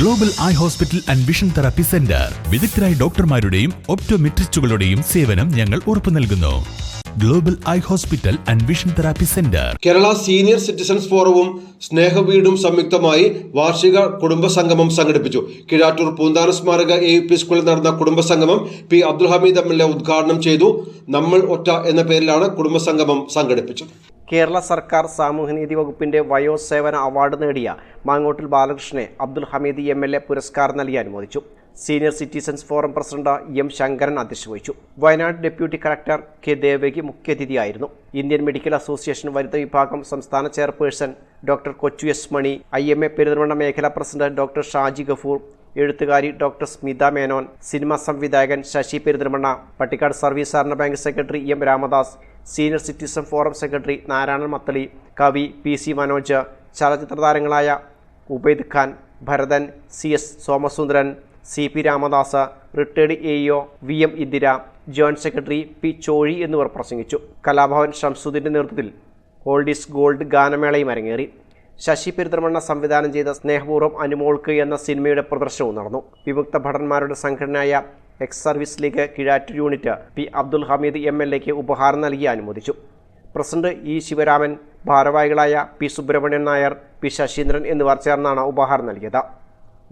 Global eye hospital and vision therapy centre വിദഗ്ധരായ ഡോക്ടർമാരുടെയും ഒപ്റ്റോമെട്രിസ്റ്റുകളുടെയും സേവനം ഞങ്ങൾ ഉറപ്പു നൽകുന്നു. Global eye hospital and vision therapy centre Kerala senior citizens ഫോറവും സ്നേഹവീടും സംയുക്തമായി വാർഷിക കുടുംബ സംഗമം സംഘടിപ്പിച്ചു. കിഴാറ്റൂർ പൂന്താന സ്മാരക എ യു പി സ്കൂളിൽ നടന്ന കുടുംബ സംഗമം P Abdul Hameed M L A ഉദ്ഘാടനം ചെയ്തു. നമ്മൾ ഒറ്റ എന്ന പേരിലാണ് കുടുംബ സംഗമം സംഘടിപ്പിച്ചത്. കേരള സർക്കാർ സാമൂഹ്യനീതി വകുപ്പിന്റെ വയോസേവന അവാർഡ് നേടിയ Mangottil ബാലകൃഷ്ണനെ Abdul Hameed M L A പുരസ്കാരം നൽകി അനുമോദിച്ചു. Senior citizens forum president M Sankaran അധ്യക്ഷത വഹിച്ചു Wayanad deputy collector K Devaki മുഖ്യാതിഥിയായിരുന്നു. Indian medical association വനിതാ വിഭാഗം സംസ്ഥാന chairperson doctor Kochu S Mani I M A Perinthalmanna മേഖലാ പ്രസിഡന്റ് ഡോക്ടർ ഷാജി ഗഫൂർ എഴുത്തുകാരി ഡോക്ടർ സ്മിത മേനോൻ സിനിമ സംവിധായകൻ ശശി പെരുന്തൽമണ്ണ പട്ടിക്കാട് സർവീസ് സഹകരണ bank secretary M Ramadas senior citizen forum secretary Narayanan Mathali കവി P C Manoj ചലച്ചിത്ര താരങ്ങളായ Ubaid Khan Bharathan C S Somasundaran C P Ramadas retired A O V M Indira joint secretary P Chozhi എന്നിവർ പ്രസംഗിച്ചു. കലാഭവൻ ഷംസുദ്ദീന്റെ നേതൃത്വത്തിൽ oldies gold ഗാനമേളയും അരങ്ങേറി. ശശി പെരുന്തൽമണ്ണ സംവിധാനം ചെയ്ത സ്നേഹപൂർവം അനുമോൾക്ക് എന്ന സിനിമയുടെ പ്രദർശനവും നടന്നു. വിമുക്ത ഭടന്മാരുടെ സംഘടനയായ ex service league കിഴാറ്റ് unit P Abdul Hameed M L എക്ക് ഉപഹാരം നൽകി അനുമോദിച്ചു. പ്രസിഡന്റ് ഇ ശിവരാമൻ ഭാരവാഹികളായ പി സുബ്രഹ്മണ്യൻ നായർ പി ശശീന്ദ്രൻ എന്നിവർ ചേർന്നാണ് ഉപഹാരം നൽകിയത്.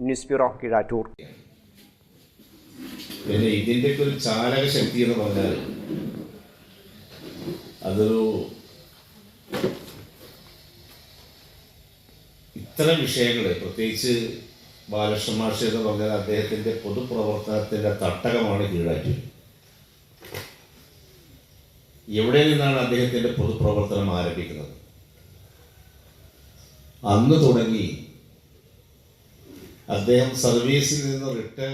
News bureau Kizhattur. പിന്നെ ഇതിന്റെയൊക്കെ ഒരു ചാലക ശക്തി എന്ന് പറഞ്ഞാൽ അതൊരു ഇത്തരം വിഷയങ്ങൾ പ്രത്യേകിച്ച് ബാലകൃഷ്ണ മഹർഷി എന്ന് പറഞ്ഞാൽ അദ്ദേഹത്തിന്റെ പൊതുപ്രവർത്തനത്തിന്റെ തട്ടകമാണ് കീഴാറ്റൂർ എവിടെ നിന്നാണ് അദ്ദേഹത്തിന്റെ പൊതുപ്രവർത്തനം ആരംഭിക്കുന്നത്? അന്ന് തുടങ്ങി അദ്ദേഹം സർവീസിൽ നിന്ന് റിട്ടയർ